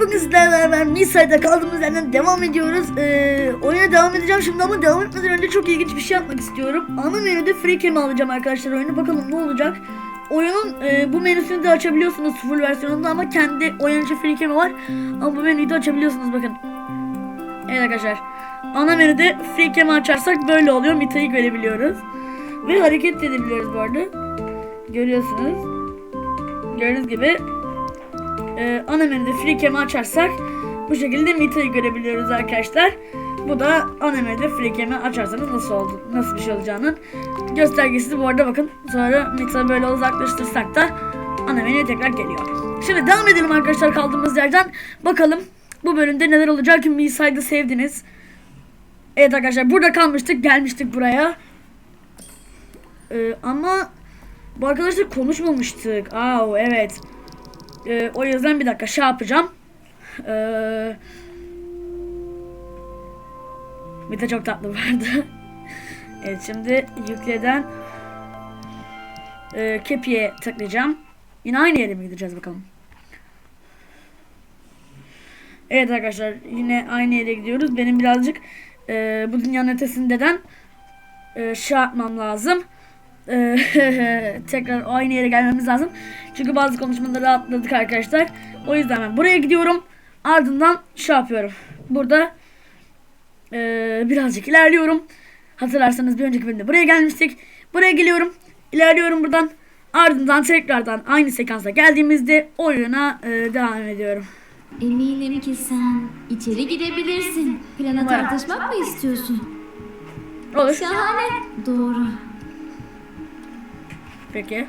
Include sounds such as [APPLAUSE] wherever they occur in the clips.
bugün sizlerle beraber Misa'da kaldığımız yerden devam ediyoruz. Ee, oyuna devam edeceğim şimdi ama devam etmeden önce çok ilginç bir şey yapmak istiyorum. Ana menüde free cam alacağım arkadaşlar oyunu. Bakalım ne olacak. Oyunun e, bu menüsünü de açabiliyorsunuz full versiyonunda ama kendi oyun içi free cam'i var. Ama bu menüyü de açabiliyorsunuz bakın. Evet arkadaşlar. Ana menüde free cam'i açarsak böyle oluyor. Mita'yı görebiliyoruz. Ve hareket edebiliyoruz bu arada. Görüyorsunuz. Gördüğünüz gibi e, ana menüde free cam'i açarsak bu şekilde Mita'yı görebiliyoruz arkadaşlar. Bu da ana menüde free cam'i açarsanız nasıl oldu, nasıl bir şey olacağının göstergesi bu arada bakın. Sonra Mita böyle uzaklaştırsak da ana menüye tekrar geliyor. Şimdi devam edelim arkadaşlar kaldığımız yerden. Bakalım bu bölümde neler olacak Misa'yı da sevdiniz. Evet arkadaşlar burada kalmıştık gelmiştik buraya. Ee, ama bu arkadaşlar konuşmamıştık. Aa evet. Ee, o yüzden bir dakika şey yapacağım. Ee, bir de çok tatlı vardı. [LAUGHS] evet şimdi yükleden e, kepiye tıklayacağım. Yine aynı yere mi gideceğiz bakalım. Evet arkadaşlar yine aynı yere gidiyoruz. Benim birazcık e, bu dünyanın ötesinden e, şey yapmam lazım. E, [LAUGHS] tekrar aynı yere gelmemiz lazım. Çünkü bazı konuşmaları atladık arkadaşlar. O yüzden ben buraya gidiyorum. Ardından şey yapıyorum. Burada e, birazcık ilerliyorum. Hatırlarsanız bir önceki bölümde buraya gelmiştik. Buraya geliyorum. İlerliyorum buradan. Ardından tekrardan aynı sekansa geldiğimizde oyuna e, devam ediyorum. Eminim ki sen içeri girebilirsin. Plana tartışmak mı istiyorsun? Olur. Şahane. Doğru. Peki.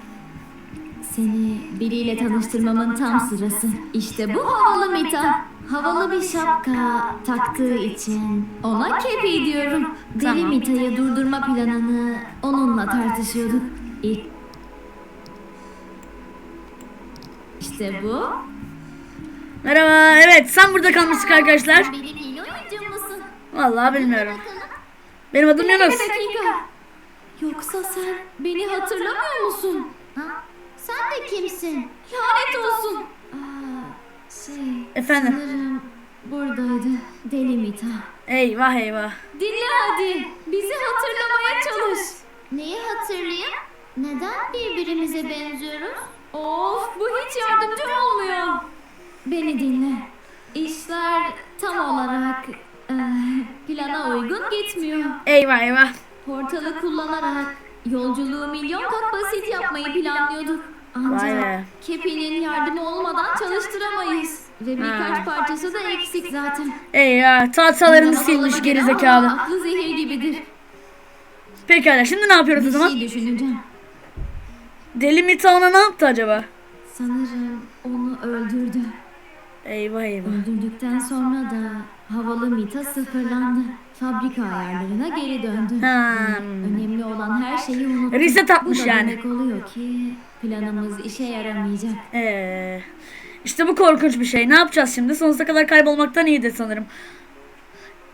Seni biriyle tanıştırmamın tam sırası. İşte bu havalı Mita. Havalı bir şapka taktığı için ona kepi diyorum. Deli Tamam. Mita'yı durdurma planını onunla tartışıyorduk. İlk... İşte bu. Merhaba. Evet sen burada kalmıştık arkadaşlar. Benim oyuncum musun? Vallahi bilmiyorum. Benim adım Bir Yunus. dakika. Yoksa sen beni hatırlamıyor musun? Ha? Sen de kimsin? Lanet olsun. Aa, şey, Efendim. sanırım buradaydı. Deli Mita. Eyvah eyvah. Dinle hadi. Bizi hatırlamaya çalış. Neyi hatırlayayım? Neden birbirimize benziyoruz? Of bu hiç yardımcı olmuyor. Beni dinle. İşler tam olarak plana uygun gitmiyor. Eyvah eyvah. Portalı kullanarak yolculuğu milyon kat basit yapmayı planlıyorduk. Ancak Kepi'nin yardımı olmadan çalıştıramayız. Ve birkaç Ha. parçası da eksik zaten. Eyvah. Tahtalarını Bana silmiş gerizekalı. Aklı zehir gibidir. Pekala şimdi ne yapıyoruz o Bir zaman? şey düşüneceğim. Deli Mita ona ne yaptı acaba? Sanırım onu öldürdü. Eyvah eyvah. Öldürdükten sonra da havalı Mita sıfırlandı. Fabrika ayarlarına geri döndü. Ha. Önemli olan her şeyi unuttu. Reset atmış Bu da yani. demek oluyor ki planımız işe yaramayacak. Ee, işte bu korkunç bir şey. Ne yapacağız şimdi? Sonsuza kadar kaybolmaktan iyidir sanırım.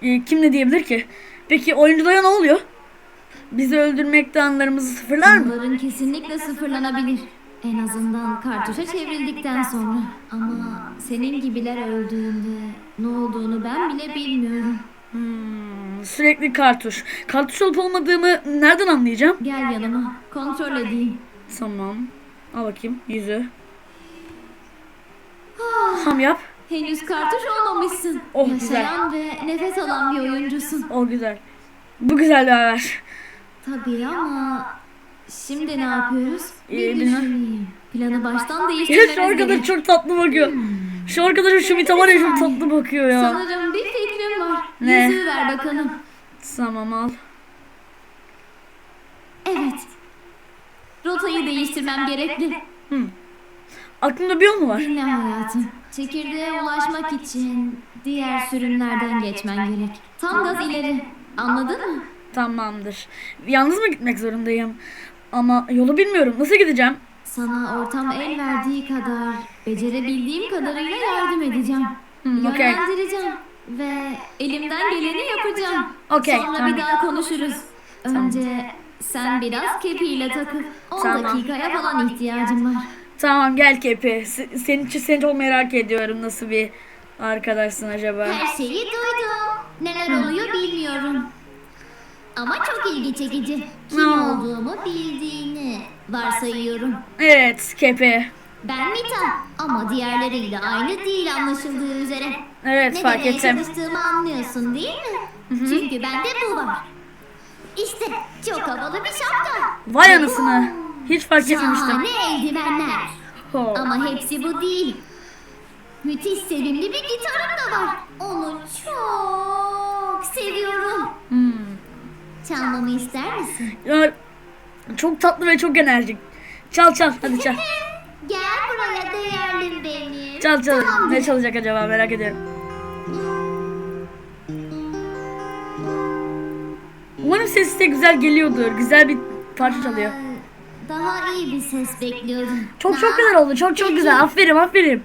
Ee, kim ne diyebilir ki? Peki oyunculara ne oluyor? Bizi öldürmekte anlarımızı sıfırlar mı? Bunların kesinlikle sıfırlanabilir. En azından kartuşa çevrildikten sonra. Ama senin gibiler öldüğünde ne olduğunu ben bile bilmiyorum. Hmm, sürekli kartuş. Kartuş olup olmadığımı nereden anlayacağım? Gel yanıma, kontrol edeyim. Tamam. Al bakayım yüzü. Ham yap. Henüz kartuş olmamışsın. Oh, Yaşayan ve nefes alan bir oyuncusun. O güzel. Bu güzel bir haber. Tabii ama şimdi ne yapıyoruz? Bir Ee, düşüneyim. Planı baştan değiştirmemiz şu arkadaş gerek. çok tatlı bakıyor. Şu arkadaş şu Mita var ya çok tatlı bakıyor ya. Sanırım bir fikrim var. Ne? Yüzüğü ver bakalım. Tamam al. Evet. Rotayı değiştirmem gerekli. Aklında bir yol mu var? Dinle hayatım. Çekirdeğe ulaşmak için diğer sürümlerden geçmen gerek. Tam gaz ileri. Anladın mı? Tamamdır. Yalnız mı gitmek zorundayım? Ama yolu bilmiyorum. Nasıl gideceğim? Sana ortam el verdiği kadar, becerebildiğim kadarıyla yardım edeceğim. Hmm, okey. Yönlendireceğim. Ve elimden geleni yapacağım. Okey, Sonra tamam. bir daha konuşuruz. Önce sen biraz kepiyle takıl. 10 Tamam. dakikaya falan ihtiyacım var. Tamam gel Kepi. Se- Senin için seni çok merak ediyorum nasıl bir arkadaşsın acaba? Her şeyi duydum. Neler oluyor bilmiyorum. Ama çok ilgi çekici. Kim Aa. olduğumu bildiğini varsayıyorum. Evet Kepe. Ben Mita ama diğerleriyle aynı değil anlaşıldığı üzere. Evet ne fark demeye ettim. çalıştığımı anlıyorsun değil mi? Çünkü bende bu var. İşte çok havalı bir şapka. Vay anasını. Hiç fark etmemiştim. Şahane eldivenler. Ho. Ama hepsi bu değil. Müthiş sevimli bir gitarım da var. Onu çok seviyorum. Hmm. Çalmamı ister misin? Ya, çok tatlı ve çok enerjik. Çal çal hadi çal. [LAUGHS] Buraya değerlim benim. Çal çal. Tamamdır. Ne çalacak acaba merak ediyorum. Umarım sesi de güzel geliyordur. Güzel bir parça çalıyor. Aa, Daha iyi bir ses bekliyordum. Çok çok güzel oldu. Çok çok güzel. Aferin aferin.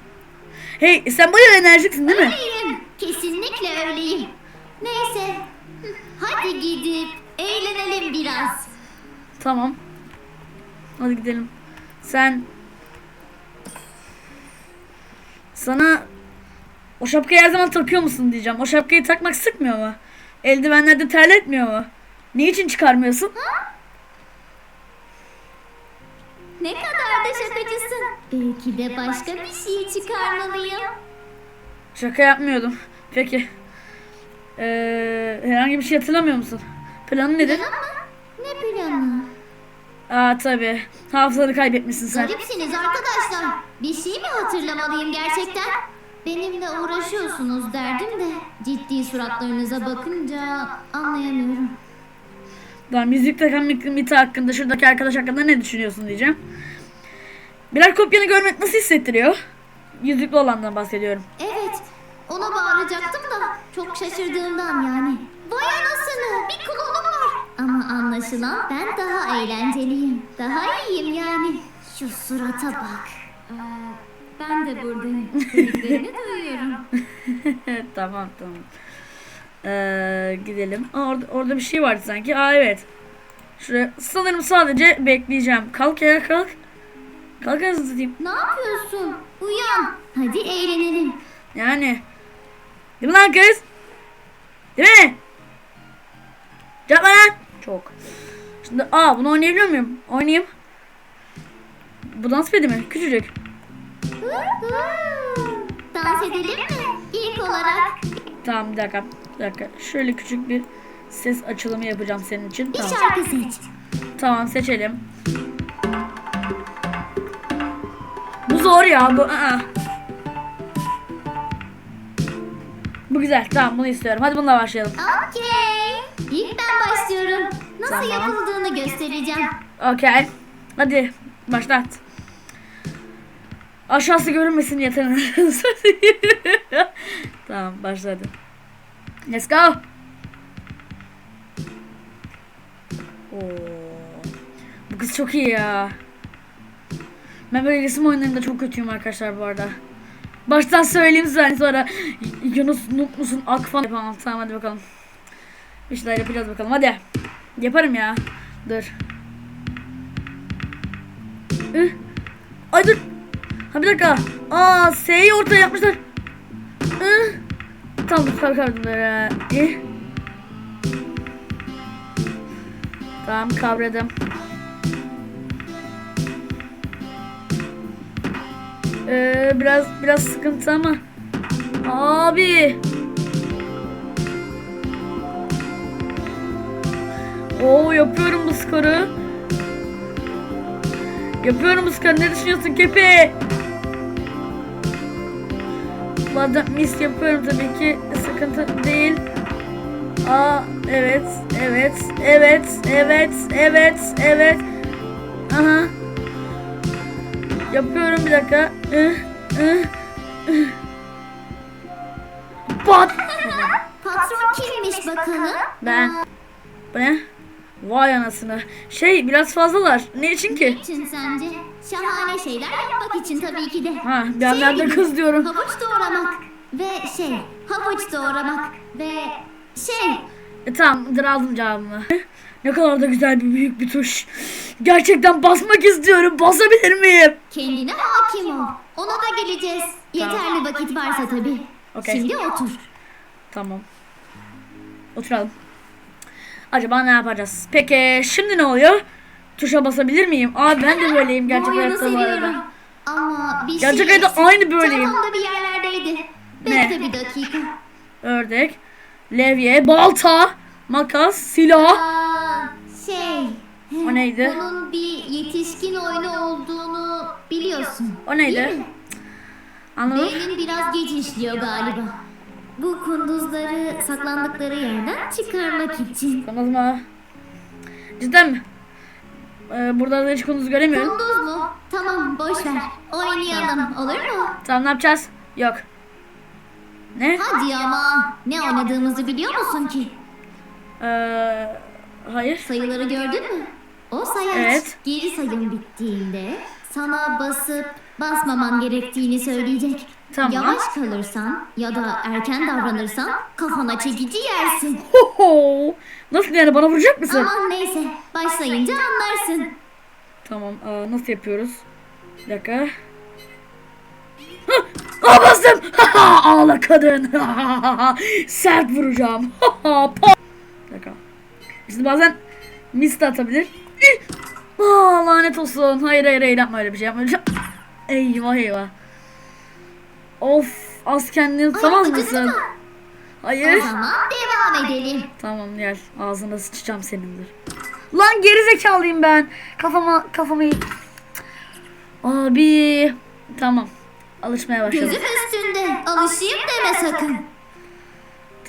Hey sen bayağı enerjiksin değil mi? Öyleyim. Kesinlikle öyleyim. Neyse. Hadi gidip eğlenelim biraz. Tamam. Hadi gidelim. Sen sana o şapkayı her zaman takıyor musun diyeceğim. O şapkayı takmak sıkmıyor mu? Eldivenlerde terletmiyor mu? Niçin çıkarmıyorsun? Ne kadar da şakacısın. Belki de başka bir şey çıkarmalıyım. Şaka yapmıyordum. Peki. Ee, herhangi bir şey hatırlamıyor musun? Planı nedir? Ama ne planı? Aa tabi. Hafızanı kaybetmişsin sen. Garipsiniz arkadaşlar. Bir şey mi hatırlamalıyım gerçekten? Benimle uğraşıyorsunuz derdim de ciddi suratlarınıza bakınca anlayamıyorum. Daha müzik takan Mita hakkında, şuradaki arkadaş hakkında ne düşünüyorsun diyeceğim. Birer kopyanı görmek nasıl hissettiriyor? Yüzüklü olandan bahsediyorum. Evet, ona bağıracaktım da çok şaşırdığımdan yani. Vay anasını, bir var. Ama anlaşılan ben daha eğlenceliyim. Daha iyiyim yani. Şu surata bak. ben de buradayım. Dediklerini duyuyorum. [LAUGHS] tamam tamam. Ee, gidelim. Aa, orada, orada bir şey vardı sanki. Aa evet. Şuraya sanırım sadece bekleyeceğim. Kalk ya kalk. Kalk anasını satayım. Ne yapıyorsun? Uyan. Hadi eğlenelim. Yani. Değil mi lan kız? Değil mi? Cevap lan. Çok. Şimdi aa bunu oynayabiliyor muyum? Oynayayım. Bu dans pedi mi? Küçücük. Dans edelim mi? İlk olarak Tamam bir dakika. Bir dakika. Şöyle küçük bir ses açılımı yapacağım senin için. bir Tamam. şarkı seç. Tamam seçelim. Bu zor ya bu. Aa. Bu güzel. Tamam bunu istiyorum. Hadi bununla başlayalım. Okey. İlk ben başlıyorum. Nasıl Tamam. yapıldığını göstereceğim. Okey. Hadi başlat. Aşağısı görünmesin yeter. [LAUGHS] tamam başladı. Let's go. Oo. Bu kız çok iyi ya. Ben böyle resim oyunlarında çok kötüyüm arkadaşlar bu arada. Baştan söyleyeyim size sonra Yunus Nuk musun ak falan yapamam. Tamam hadi bakalım. Bir şeyler yapacağız bakalım hadi. Yaparım ya. Dur. Ih. Ay dur. Ha bir dakika. Aa S'yi ortaya yapmışlar. Ih. Tamam dur kalkardım böyle. İh. Tamam kavradım. Ee, biraz biraz sıkıntı ama. Abi. Oo yapıyorum bu skoru. Yapıyorum bu skoru. Ne düşünüyorsun Kepi? Valla mis yapıyorum tabii ki. Sıkıntı değil. Aa evet evet evet evet evet evet. Aha. Yapıyorum bir dakika. Ih, ih, ih. Pat. Patron kimmiş bakalım? Ben. Bu ne? Vay anasını. Şey biraz fazlalar. Ne için ki? için sence? Şahane şeyler yapmak için tabii ki de. Ha bir yandan da gibi, kız diyorum. Havuç doğramak ve şey, havuç doğramak ve şey, E, tamamdır aldım cevabımı. Ne kadar da güzel bir büyük bir tuş. Gerçekten basmak istiyorum. Basabilir miyim? kendine hakim ol. Ona da geleceğiz. Yeterli vakit varsa tabii. Okey. Şimdi otur. Tamam. Oturalım. Acaba ne yapacağız? Peki şimdi ne oluyor? Tuşa basabilir miyim? Abi ben de böyleyim gerçek Bu oyunu hayatta bu arada. Ama bir Gerçek şey hayatta aynı böyleyim. Telefonda bir yerlerdeydi. Ne? Bekle bir dakika. Ördek, levye, balta, makas, silah. Aa, şey. O neydi? Bunun bir yetişkin oyunu olduğunu biliyorsun. O neydi? Değil mi? Anladın? Beynin biraz geç işliyor galiba. Bu kunduzları saklandıkları yerden çıkarmak için. Kunduz mu? Cidden mi? Ee, burada da hiç kunduz göremiyorum. Kunduz mu? Tamam boş ver. Oynayalım olur mu? Tamam ne yapacağız? Yok. Ne? Hadi ama. Ne oynadığımızı biliyor musun ki? Ee, hayır. Sayıları gördün mü? O sayaç Evet. geri sayım bittiğinde sana basıp basmaman gerektiğini söyleyecek. Tamam. Yavaş kalırsan ya da erken davranırsan kafana çekici yersin. Hoho! Nasıl yani bana vuracak mısın? Aman neyse başlayınca anlarsın. Tamam. Aa, nasıl yapıyoruz? Bir dakika. Aa bastım. Ağla kadın. Sert vuracağım. Bir dakika. Şimdi bazen mis de atabilir. Aa, lanet olsun. Hayır hayır hayır yapma öyle bir şey yapma öyle bir şey. Eyvah eyvah. Of az kendini tutamaz mısın? mı? Hayır. O zaman devam edelim. Tamam gel ağzına sıçacağım senindir. Lan geri zekalıyım ben. Kafama kafamı Abi tamam. Alışmaya başladım. Gözüm üstünde. Alışayım deme sakın.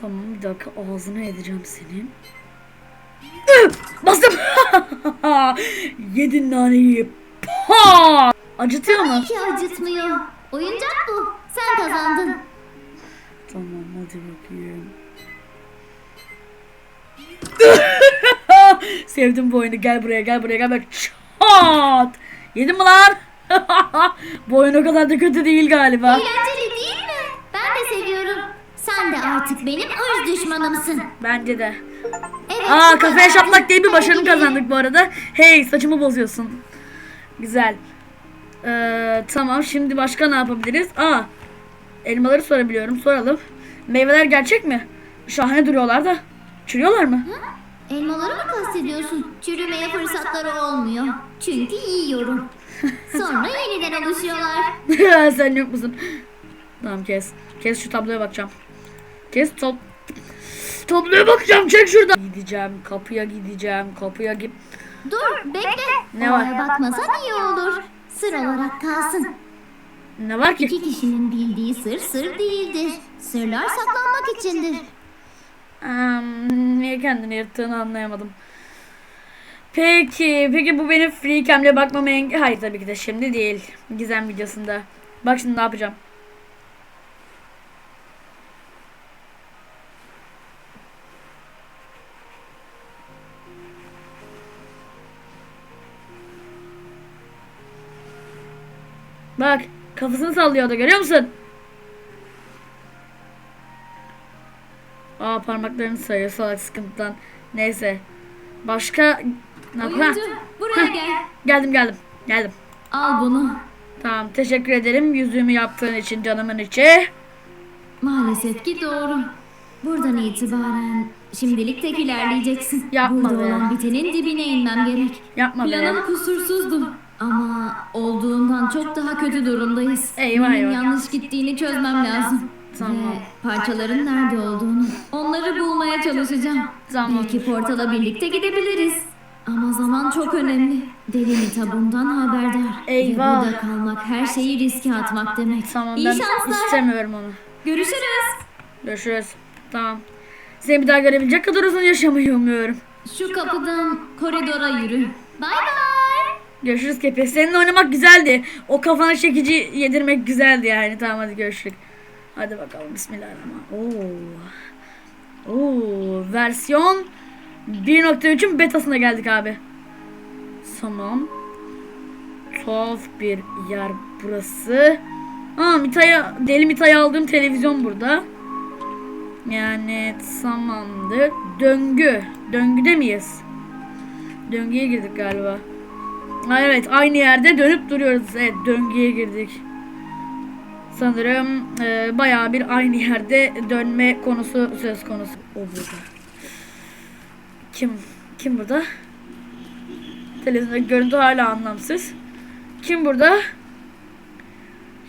Tamam bir dakika ağzına edeceğim senin. Bastım. [LAUGHS] Yedin naneyi. Pa! Acıtıyor mu? Ki acıtmıyor. Oyuncak bu. Sen kazandın. Tamam hadi bakayım. [LAUGHS] Sevdim bu oyunu. Gel buraya gel buraya gel bak. Çat! Yedin mi lan? [LAUGHS] bu oyun o kadar da kötü değil galiba. Eğlenceli değil mi? Ben de seviyorum. Sen de artık benim ırz düşmanımsın. Bence de. Evet. Aa bu kafaya kadar. şaplak diye bir başarı Hadi kazandık bu arada. Hey saçımı bozuyorsun. Güzel. Ee, tamam şimdi başka ne yapabiliriz? Aa elmaları sorabiliyorum soralım. Meyveler gerçek mi? Şahane duruyorlar da. Çürüyorlar mı? Elmaları mı kastediyorsun? Çürümeye fırsatları olmuyor. Çünkü yiyorum. Sonra [LAUGHS] yeniden oluşuyorlar. [LAUGHS] Sen yok musun? Tamam kes. Kes şu tabloya bakacağım. Kes top. Tabloya bakacağım çek şuradan. Gideceğim kapıya gideceğim kapıya git. Dur bekle. Ne var? Oraya bakmasan iyi olur. Sır olarak kalsın. Ne var ki? İki kişinin bildiği sır sır değildir. Sırlar saklanmak içindir. Hmm, niye kendini yırttığını anlayamadım. Peki, peki bu benim free cam'le bakmama engel... Hayır tabii ki de şimdi değil. Gizem videosunda. Bak şimdi ne yapacağım. Bak, kafasını sallıyor da görüyor musun? Aa parmaklarını sayıyor salak sıkıntıdan. Neyse. Başka... Ne yap- Ha, Oyuncu buraya gel. geldim geldim. Geldim. Al bunu. Tamam teşekkür ederim yüzüğümü yaptığın için canımın içi. Maalesef ki doğru. Buradan itibaren şimdilik tek ilerleyeceksin. Yapma Burada be. olan bitenin dibine inmem gerek. Yapma be. Planım kusursuzdu. Çok daha kötü durumdayız. Eyvah, eyvah. yanlış gittiğini çözmem lazım. Tamam. Ve parçaların nerede olduğunu. Onları bulmaya çalışacağım. Tamam. Belki portala birlikte gidebiliriz. Ama zaman çok önemli. Deli Nita bundan haberdar. Eyvah. Ve burada kalmak her şeyi riske atmak demek. Tamam İyi ben şanslar. istemiyorum onu. Görüşürüz. Görüşürüz. Tamam. Seni bir daha görebilecek kadar uzun yaşamayı umuyorum. Şu kapıdan koridora yürü. Bay bay. Görüşürüz Kepe. Seninle oynamak güzeldi. O kafana çekici yedirmek güzeldi yani. Tamam hadi görüşürüz. Hadi bakalım. Bismillahirrahmanirrahim. Oo. Oo. Versiyon 1.3'ün betasına geldik abi. Tamam. Tuhaf bir yer burası. Aa Mita'ya deli Mita'ya aldığım televizyon burada. Yani tamamdır. Döngü. Döngüde miyiz? Döngüye girdik galiba. Evet aynı yerde dönüp duruyoruz. Evet döngüye girdik. sanırım e, bayağı bir aynı yerde dönme konusu söz konusu. O burada. Kim? Kim burada? Televizyondaki görüntü hala anlamsız. Kim burada?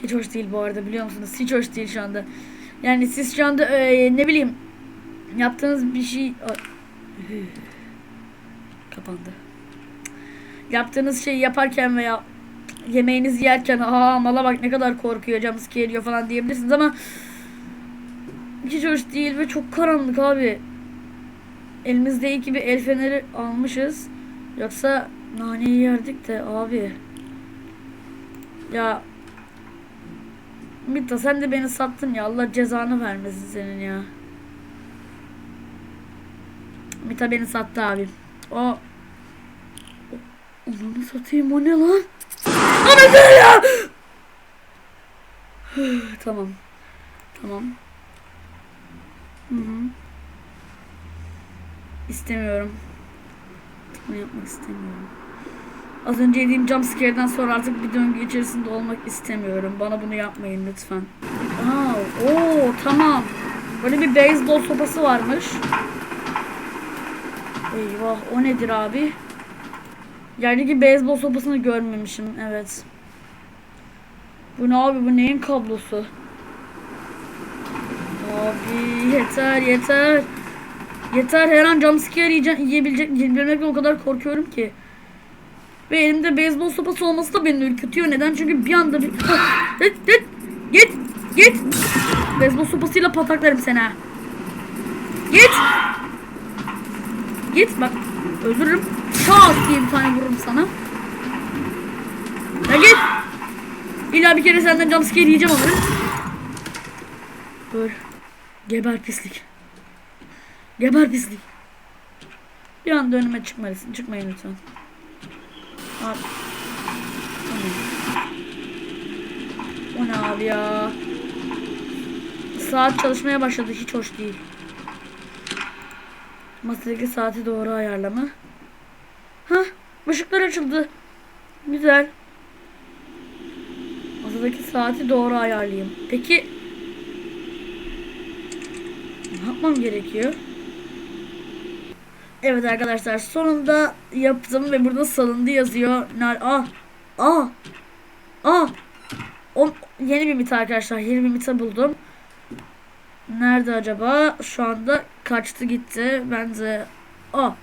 Hiç hoş değil bu arada biliyor musunuz? Hiç hoş değil şu anda. Yani siz şu anda e, ne bileyim yaptığınız bir şey... Kapandı. Yaptığınız şeyi yaparken veya yemeğinizi yerken aa mala bak ne kadar korkuyor jumpscare geliyor falan diyebilirsiniz ama hiç hoş değil ve çok karanlık abi. Elimizde iyi ki bir el feneri almışız. Yoksa naneyi yerdik de abi. Ya Mita sen de beni sattın ya Allah cezanı vermesin senin ya. Mita beni sattı abi. O Onu satayım o ne lan? Ana ya? [SIGHS] tamam. Tamam. Hı hı. İstemiyorum. Bunu yapmak istemiyorum. Az önce yediğim jumpscare'den sonra artık bir döngü içerisinde olmak istemiyorum. Bana bunu yapmayın lütfen. Aa, oo tamam. Böyle bir beyzbol sopası varmış. Eyvah o nedir abi? Yerdeki beyzbol sopasını görmemişim evet. Bu ne abi bu neyin kablosu? Abi yeter yeter. Yeter her an jumpscare yiyebilecek yiyebilmekle o kadar korkuyorum ki. Ve elimde beyzbol sopası olması da beni ürkütüyor. Neden? Çünkü bir anda bir... Git git git git. Beyzbol sopasıyla pataklarım seni ha. Git. Git bak. Öldürürüm. Şak diye bir tane vururum sana. Ya git. İlla bir kere senden jumpscare yiyeceğim ama. Dur. Geber pislik. Geber pislik. Bir anda önüme çıkmalısın. Çıkmayın lütfen. Abi. O ne abi ya? Saat çalışmaya başladı. Hiç hoş değil. Masadaki saati doğru ayarlama. Hah, ışıklar açıldı. Güzel. Masadaki saati doğru ayarlayayım. Peki ne yapmam gerekiyor? Evet arkadaşlar sonunda yaptım ve burada salındı yazıyor. Ner ah ah ah o yeni bir mita arkadaşlar. Yeni bir mita buldum. Nerede acaba? Şu anda kaçtı gitti. Ben de ah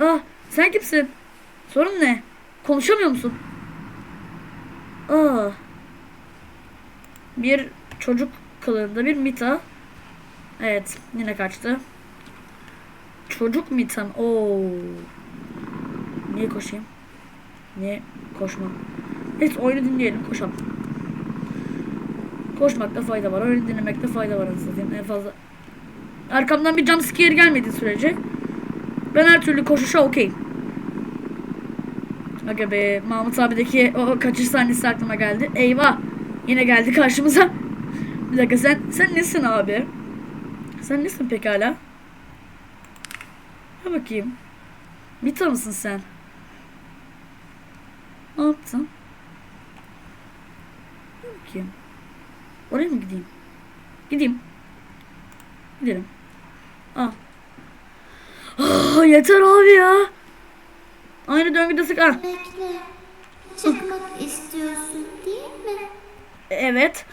ah sen kimsin? Sorun ne? Konuşamıyor musun? Aa. Bir çocuk kılığında bir mita. Evet, yine kaçtı. Çocuk mitam. Oo. Niye koşayım? Niye koşmam? Neyse oyunu dinleyelim, koşalım. Koşmakta fayda var. Oyunu dinlemekte fayda var anasını. En fazla. Arkamdan bir jumpscare gelmediği sürece ben her türlü koşuşa okeyim. Aga be Mahmut abideki o kaçış sahnesi aklıma geldi. Eyvah. Yine geldi karşımıza. [LAUGHS] Bir dakika sen sen nesin abi? Sen nesin pekala? Ha bakayım. Mita mısın sen? Ne yaptın? Ha bakayım. Oraya mı gideyim? Gideyim. Gidelim. Ah. Ah yeter abi ya. Aynı döngüde sık. Ah. Bekle. Çıkmak istiyorsun değil mi? Evet.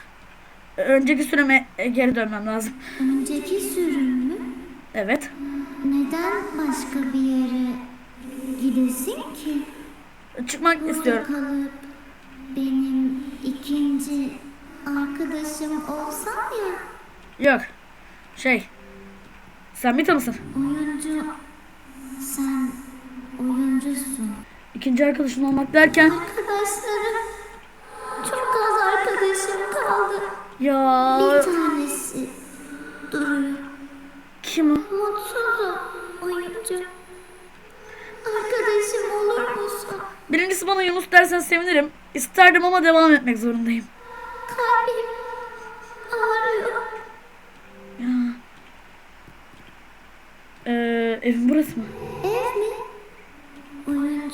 Önceki süreme e, geri dönmem lazım. Önceki sürüm mü? Evet. Neden başka bir yere gidesin ki? Çıkmak Burada istiyorum. kalıp benim ikinci arkadaşım olsan ya. Yok. Şey. Sen Mita mısın? Oyuncu. Sen oyuncusun. İkinci arkadaşın olmak derken. Arkadaşlarım. Çok az arkadaşım kaldı. Ya. Bir tanesi duruyor. Kim o? Mutsuzum oyuncu. Arkadaşım olur musun? Birincisi bana Yunus dersen sevinirim. İsterdim ama devam etmek zorundayım. Kalbim ağrıyor. Ya. Ee, evin burası mı?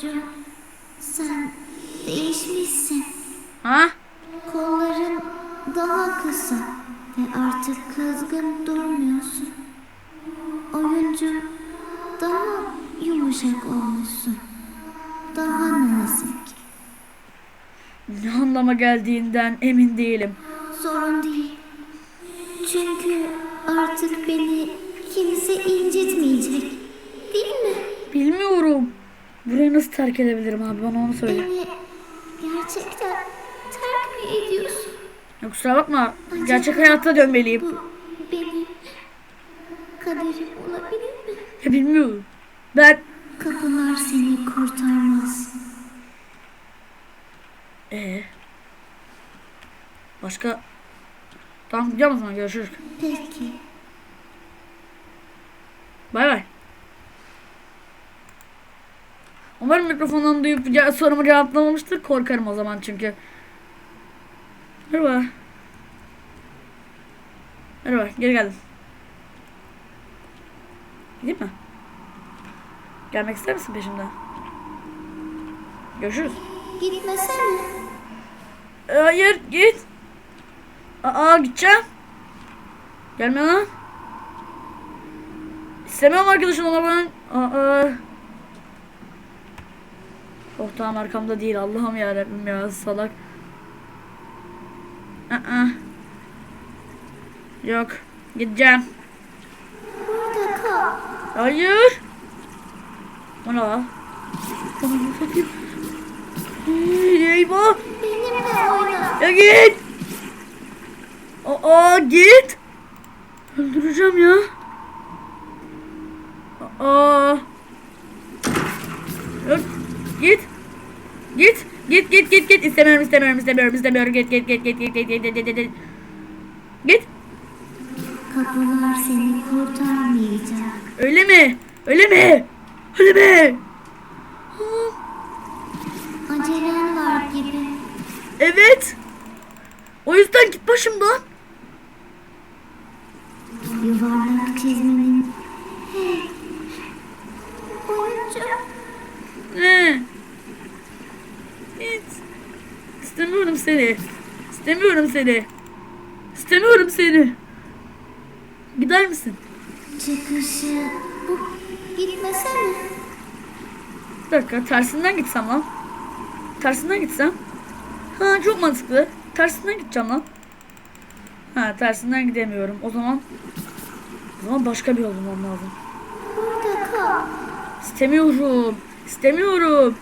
Tanrım. Sen değişmişsin. Ha? Kolların daha kısa ve artık kızgın durmuyorsun. Oyuncum daha yumuşak olmuşsun. Daha nazik. Ne anlama geldiğinden emin değilim. Sorun değil. Çünkü artık beni kimse incitmeyecek. Değil mi? Bilmiyorum. Burayı nasıl terk edebilirim abi bana onu söyle. Beni gerçekten terk mi ediyorsun? Ya kusura bakma. Gerçek hayatta dönmeliyim. Bu benim kaderim olabilir mi? Ya bilmiyorum. Ben Kapılar seni kurtarmaz. ee başka Tamam gidiyor musun? Görüşürüz. Peki. Bay bay. Umarım mikrofondan duyup sorumu cevaplamamıştır. Korkarım o zaman çünkü. Merhaba. Merhaba, geri geldim. Gideyim mi? Gelmek ister misin peşimden? Görüşürüz. Gitmesene. Hayır, git. Aa, gideceğim. Gelme lan. İstemiyorum arkadaşın ona ben. Aa. Oh tamam arkamda değil Allah'ım ya ya salak. Aa. Yok. Gideceğim. Burada kal. Hayır. O ne lan? Ananı satayım. Hey, Eyvah. Benimle oyna. Ya git. Aa git. Öldüreceğim ya. Aa. Yok. Git. Git. Git git git git istemiyorum istemiyorum istemiyorum istemiyorum git git git git git git git git git git Kapılar seni kurtarmayacak. öyle mi öyle mi öyle mi Acelen var gibi. evet o yüzden git başımdan Yuvarlak çizmenin. Hey. Oyuncak. Ne? Git. İstemiyorum seni. İstemiyorum seni. İstemiyorum seni. Gider misin? Çıkışı bu. Gitmesene. Bir dakika tersinden gitsem lan. Tersinden gitsem. Ha çok mantıklı. Tersinden gideceğim lan. Ha tersinden gidemiyorum. O zaman o zaman başka bir yol bulmam lazım. Burada kal. İstemiyorum. İstemiyorum.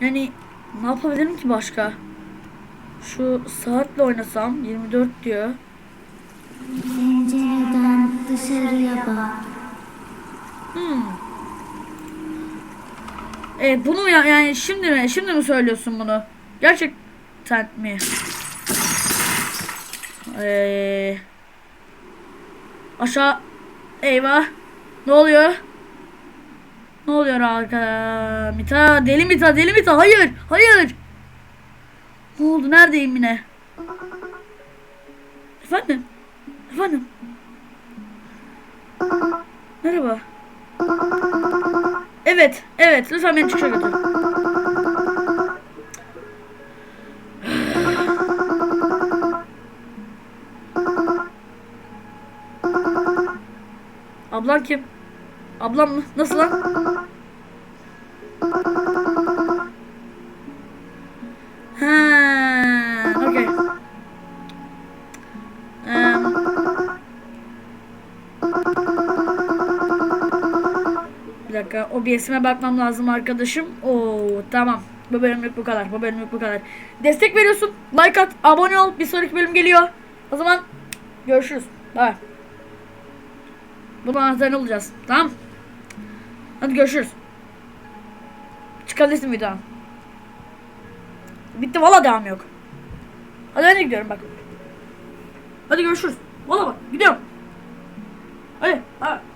Yani ne yapabilirim ki başka? Şu saatle oynasam 24 diyor. Pencereden dışarıya bak. Hmm. Evet bunu ya, yani şimdi mi şimdi mi söylüyorsun bunu? Gerçekten mi? Ee, aşağı eyvah. Ne oluyor? Ne oluyor arka? Mita deli Mita deli Mita hayır hayır. Ne oldu neredeyim yine? Efendim? Efendim? Merhaba. Evet, evet. Lütfen beni çıkışa götür. Ablan kim? Ablam mı? Nasıl lan? Ha, okey. Em, Bir dakika OBS'ime bakmam lazım arkadaşım. Oo tamam. Bu bölümlük bu kadar. Bu bölümlük bu kadar. Destek veriyorsun. Like at. Abone ol. Bir sonraki bölüm geliyor. O zaman görüşürüz. Bye. Bunun anahtarını bulacağız. Tamam. Hadi görüşürüz. Çıkabilirsin videodan. Bitti valla devam yok. Hadi ben de gidiyorum bak. Hadi görüşürüz. Valla bak gidiyorum. Hadi. Hadi.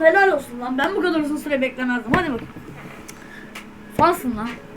Helal olsun lan. Ben bu kadar uzun süre beklemezdim. Hadi bak. Fansın lan.